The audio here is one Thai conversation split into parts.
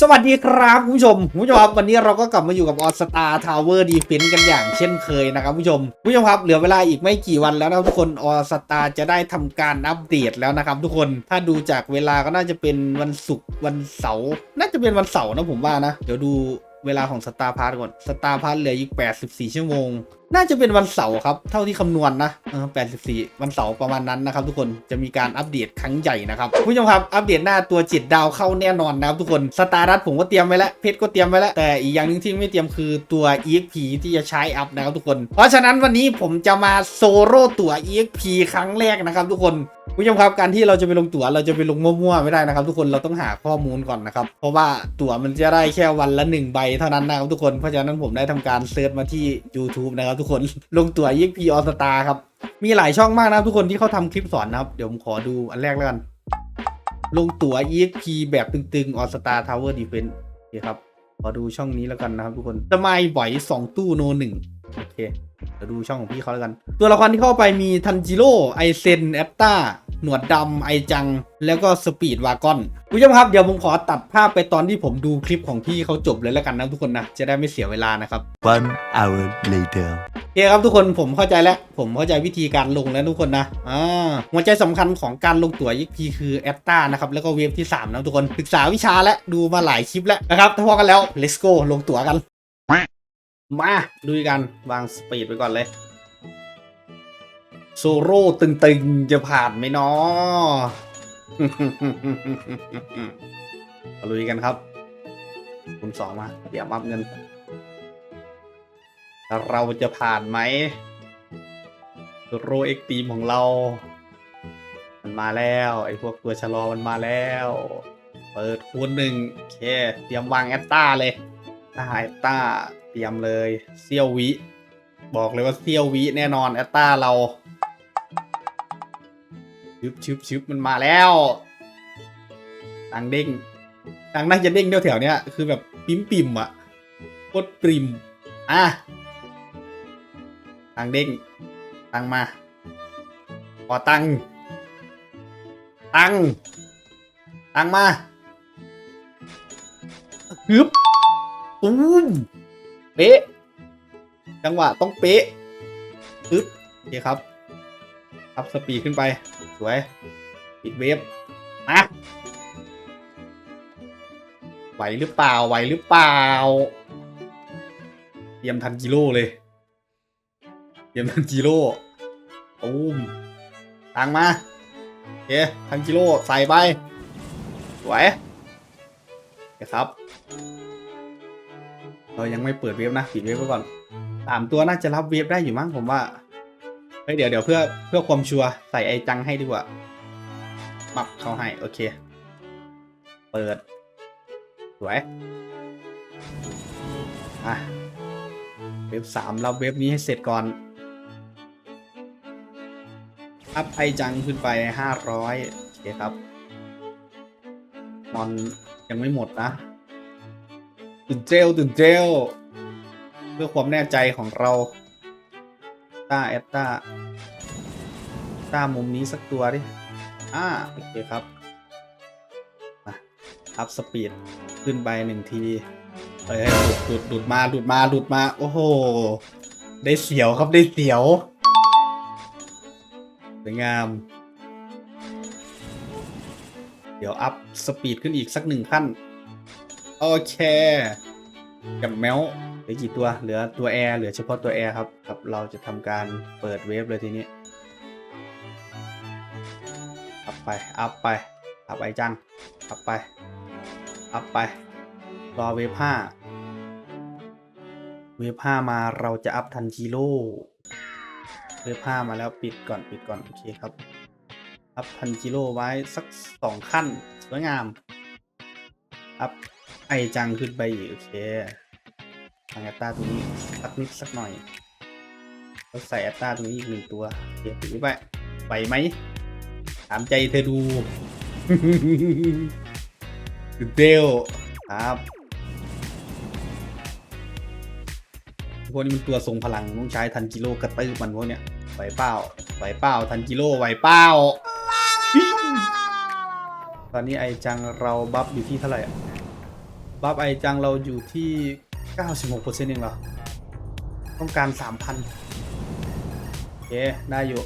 สวัสดีครับคุณผู้ชมคุณผู้ชมครับวันนี้เราก็กลับมาอยู่กับออสตาทาวเวอร์ดีเฟนต์กันอย่างเช่นเคยนะครับคุณผู้ชมคุณผู้ชมครับเหลือเวลาอีกไม่กี่วันแล้วนะทุกคนออสตาจะได้ทำการอัปเดตแล้วนะครับ ทุกคนถ้าดูจากเวลาก็น่าจะเป็นวันศุกร์วันเสาร์น่าจะเป็นวันเสาร์นะผมว่านะ เดี๋ยวดูเวลาของสตาร์พาร์ก่อนสตาร์พาร์เหลืออีก 84 ชั่วโมงน่าจะเป็นวันเสาร์ครับ เท่าที่คำนวณนะเออ84 วันเสาร์ประมาณนั้นนะครับ ทุกคนจะมีการอัปเดตครั้งใหญ่นะครับคุณผู้ชมครับอัปเดตหน้าตัวจิตดาวเข้าแน่นอนนะครับทุกคนสตาร์ดัตผมก็เตรียมไว้แล้วเพชรก็เตรียมไว้แล้วแต่อีกอย่างหนึ่งที่ไม่เตรียมคือตัว EXP ที่จะใช้อัพนะครับทุกคน เพราะฉะนั้นวันนี้ผมจะมาโซโล่ตัว EXP ครั้งแรกนะครับ ทุกคนคุณผู้ชมครับการที่เราจะไปลงตั๋วเราจะไปลงมั่วๆไม่ได้นะครับ ทุกคนเราต้องหาข้อมูลก่อนนะครับ เพราะว่าตั๋วมันจะได้แค่วันละหนึ่งใบเท่านั้นนะครับทุกคนเพราะฉะนั้นผมได้ทำการเซิร์ชมาที่ YouTube นะครับทุกคนลงตัว EXP All Star ครับ มีหลายช่องมากนะทุกคนที่เขาทำคลิปสอนนะครับ เดี๋ยวผมขอดูอันแรกแล้วกัน ลงตัว EXP แบบตึงๆ All Star Tower Defense โอเคครับ ขอดูช่องนี้แล้วกันนะครับทุกคนสมายไหวสองตู้โนหนึ่งโอเคเดี๋ยวดูช่องของพี่เขาแล้วกัน ตัวละครที่เข้าไปมีทันจิโร่ไอเซนแอปตา หนวดดำไอจัง แล้วก็สปีดวากอนคุณผู้ชมครับเดี๋ยวผมขอตัดภาพไปตอนที่ผมดูคลิปของพี่เขาจบเลยแล้วกันนะทุกคนนะจะได้ไม่เสียเวลานะครับ One hour later. โอเคครับทุกคนผมเข้าใจแล้วผมเข้าใจวิธีการลงแล้วทุกคนนะอ่าหัวใจสำคัญของการลงตั๋วยิกพีคือแอตตานะครับแล้วก็เวฟที่ 3 นะทุกคนศึกษาวิชาและดูมาหลายคลิปแล้วนะครับถ้าพอกันแล้ว let's go ลงตั๋วกัน มาดูกันวางสปีดไปก่อนเลย โซโร่ตึงๆ จะผ่านไหมนาะลุยกันครับ คุณสองมา เดี๋ยวมับเงิน เราจะผ่านไหมโรเอ็กตีมของเรา มันมาแล้ว ไอ้พวกตัวชะลอมันมาแล้ว เปิดคูณหนึ่งโอเค เตรียมวางแอตตาเลยถ้าหาแอตตาเตรียมเลยเซียววิ บอกเลยว่าเซียววิแน่นอนแอตตาเรา ชึบชึบชึบมันมาแล้วตังเด้งตังน่าจะเด้งแถวๆเนี้ยคือแบบปิ่มปิ่มอะโคตรปริมอะตังเด้งตังมาขอตังตังตังมาฮึบตูมเป๊ะจังหวะต้องเป๊ะฮึบโอเคครับอัพสปีดขึ้นไป สวยปิดเวฟมาไหวหรือเปล่าไหวหรือเปล่า เตรียมทันกิโลเลย เตรียมทันกิโลตูมตังมาโอเคทันกิโลใส่ไปสวยโอเคครับ เรายังไม่เปิดเว็บนะปิดเว็บไว้ก่อนสามตัวน่าจะรับเว็บได้อยู่มั้งผมว่า เฮ้ยเดี๋ยวเดี๋ยวเพื่อเพื่อความชัวร์ใส่ไอจังให้ดีกว่าปรับเขาให้ โอเค เปิด สวย อะ เว็บสามรับเว็บนี้ให้เสร็จก่อน อัพไอจังขึ้นไปห้าร้อยโอเคครับมอนยังไม่หมดนะตื่นเจลตื่นเจลเพื่อความแน่ใจของเรา ต้าแอตต้าต้ามุมนี้สักตัวดิ อ่า โอเคครับ มา อัพสปีด ขึ้นไปหนึ่งทีเอ้ยหลุดหลุดหลุดมาหลุดมาหลุดมา โอ้โห ได้เสียวครับได้เสียวสวยงาม เดี๋ยวอัพสปีดขึ้นอีกสักหนึ่งขั้น โอเคกับแมว เหลือกี่ตัว เหลือตัวแอร์เหลือเฉพาะตัวแอร์ครับครับ เราจะทำการเปิดเวฟเลยทีนี้อัพไป อัพไป อัพไปจัง อัพไป อัพไป รอเวฟห้า เวฟห้ามาเราจะอัพทันจิโร่เวฟห้ามาแล้วปิดก่อนปิดก่อน โอเคครับ อัพทันจิโร่ไว้สักสองขั้นสวยงาม อัพไอจังขึ้นไปอีกโอเค ทางแอตตาตรงนี้สักนิดสักหน่อยแล้วใส่แอตตาตรงนี้อีกหนึ่งตัวโอเคถือไปไหวไหมถามใจเธอดูเดลครับพวกนี้มันตัวทรงพลังต้องใช้ทันจิโร่กระตือมันพวกเนี้ยไหวเป้าไหวเป้าทันจิโร่ไหวเป้าตอนนี้ไอจังเราบัฟอยู่ที่เท่าไหร่อะบัฟไอจังเราอยู่ที่ 96%เองเหรอ ต้องการ 3,000โอเค ได้อยู่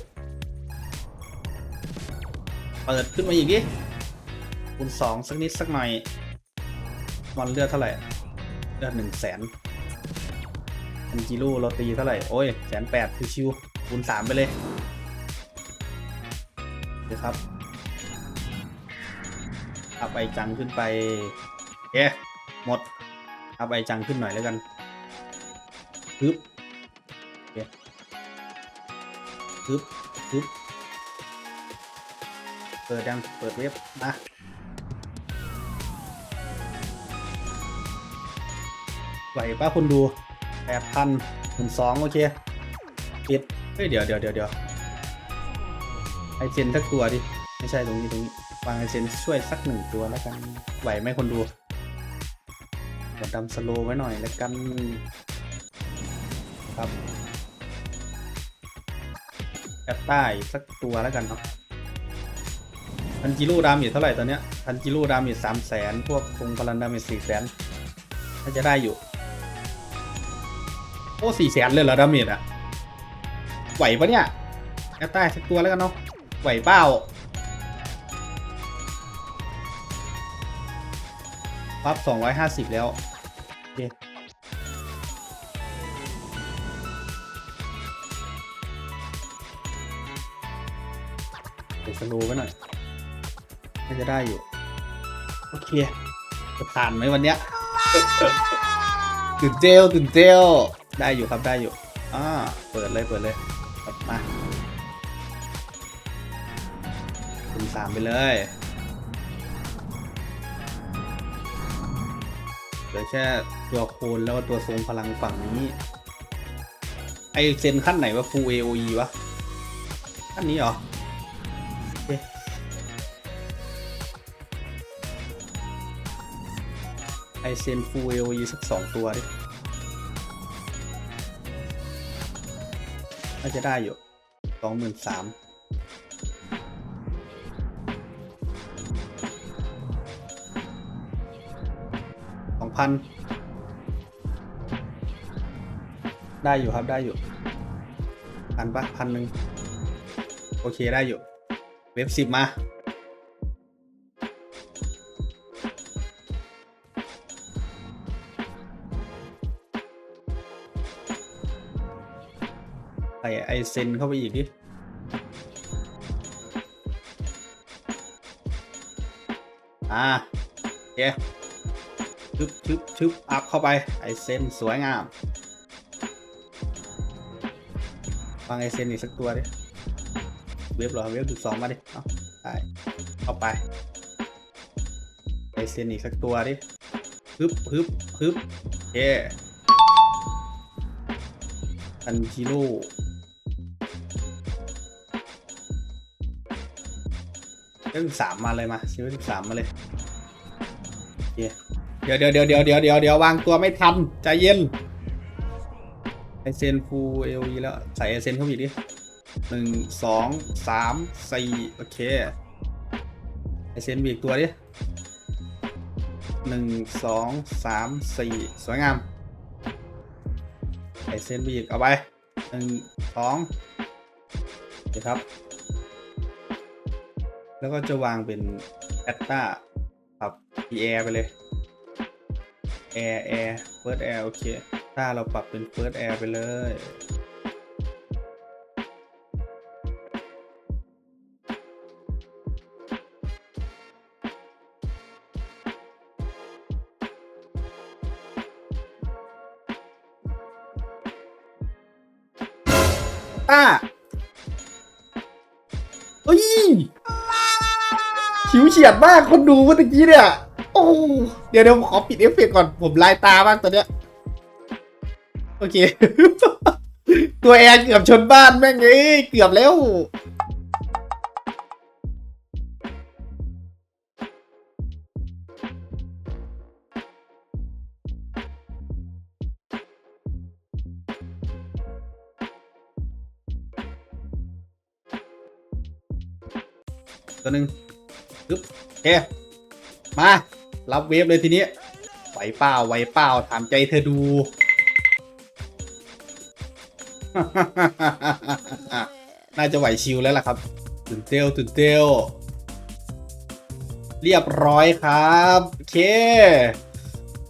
เปิดขึ้นมาอีกดิคูณ2สักนิดสักหน่อยมอนเลือดเท่าไหร่ เลือดหนึ่งแสนอันจิโร่เราตีเท่าไหร่ โอ้ยแสนแปดคือชิวคูณสามไปเลยเดี๋ยวครับอัพไอจังขึ้นไปโอเคหมด อัพไอจังขึ้นหน่อยแล้วกันฮึบฮึบฮึบเปิดยังเปิดเว็บนะไหวป้าคนดูแปดพันหนึ่งสองโอเคปิดเฮ้ยเดี๋ยวเดี๋ยวเดี๋ยวเดี๋ยวไอเซนสักตัวดิ ไม่ใช่ตรงนี้ตรงนี้วางไอเซนช่วยสักหนึ่งตัวแล้วกัน ไหวไหมคนดู เดี๋ยวดำสโลไว้หน่อยแล้วกันครับแอตต้าอีกสักตัวแล้วกันเนาะพันจิโร่ดามจเท่าไหร่ตอนเนี้ยพันจิโร่ดามจสามแสนพวกคงพลันดามจสี่แสนน่าจะได้อยู่ โอ้สี่แสนเลยเหรอดาเมจอะไหวปะเนี่ยแอตต้าสักตัวแล้วกันเนาะไหวเปล่า ปั๊บสองร้อยห้าสิบแล้วโอเคเดี๋ยวสโลว์ไว้หน่อยน่าจะได้อยู่ โอเค จะผ่านไหมวันเนี้ย ตื่นเจลตื่นเจลได้อยู่ครับได้อยู่อ่าเปิดเลยเปิดเลยครับมาคุณสามไปเลย เหลือแค่ตัวโคนแล้วก็ตัวทรงพลังฝั่งนี้ ไอเซนขั้นไหนวะ Full AOE วะขั้นนี้เหรอไอเซนฟูเอลีสักสองตัวดิน่าจะได้อยู่สองหมื่นสาม พันได้อยู่ครับได้อยู่ พันปะพันหนึ่งโอเคได้อยู่ เว็บสิบมาใส่ไอเซนเข้าไปอีกดิอ่าโอเค ชึบชึบชึบอัพเข้าไป ไอเซนสวยงามวางไอเซนอีกสักตัวดิ เว็บหรอ เว็บจุดสองมาดิ เอาได้เข้าไป ไอเซนอีกสักตัวดิฮึบฮึบฮึบโอเคอันจิโร่เรื่องสามมาเลยมาซีรีส์สามมาเลย ดี๋ยวเดี๋ยวเดี๋ยวเดี๋ยวเดี๋ยวเดี๋ยวเดี๋ยววางตัวไม่ทันใจเย็นไอเซนฟูเอลีแล้ว ใส่ไอเซนเข้าไปอีกดิหนึ่งสองสามสี่โอเคไอเซนบีกตัวดิหนึ่งสองสามสี่สวยงามไอเซนบีกเอาไปหนึ่งสองโอเคครับ แล้วก็จะวางเป็นแอตตาปรับพีแอร์ไปเลย แอร์แอร์เฟิร์สแอร์โอเค ถ้าเราปรับเป็นเฟิร์สแอร์ไปเลย ต้าเฮ้ยฉิวเฉียดมากคนดูเมื่อกี้เนี่ย โอ้ เดี๋ยวเดี๋ยวผมขอปิดเอฟเฟกต์ก่อน ผมลายตาบ้างตอนเนี้ย โอเค ตัวแอร์เกือบชนบ้านแม่งเอ้ยเกือบแล้ว ตัวหนึ่งปึ๊บโอเค มา รับเวฟเลยทีนี้ไหวเปล่าไหวเปล่าถามใจเธอดู น่าจะไหวชิวแล้วล่ะครับตื่นเต้วตื่นเต้วเรียบร้อยครับ โอเค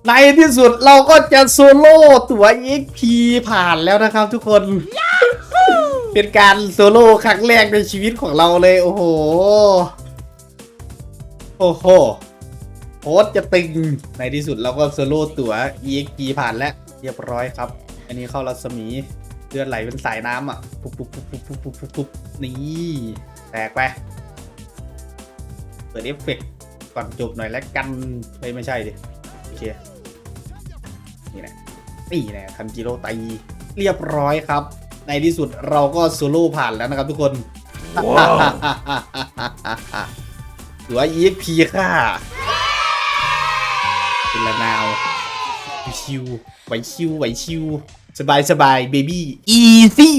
ในที่สุดเราก็จะโซโล่ตัว XP ผ่านแล้วนะครับทุกคน เป็นการโซโล่ครั้งแรกในชีวิตของเราเลย โอ้โห โอ้โห โพสจะตึง ในที่สุดเราก็โซโล่ตัว EXP ผ่านแล้วเรียบร้อยครับ อันนี้เข้ารัศมีเลือดไหลเป็นสายน้ำอะปุ๊บปุ๊บปุ๊บปุ๊บปุ๊บปุ๊บปุ๊บนี่แตกไปเปิดเอฟเฟกต์ก่อนจบหน่อยแล้วกันไม่ไม่ใช่ดิโอเคนี่นะนี่นะทันจิโร่ตีเรียบร้อยครับ ในที่สุดเราก็โซโล่ผ่านแล้วนะครับทุกคนว้าวตัว EXP ค่ะ เป็นละนาวชิวไหวชิวไหวชิว สบายสบายเบบี้อีซี่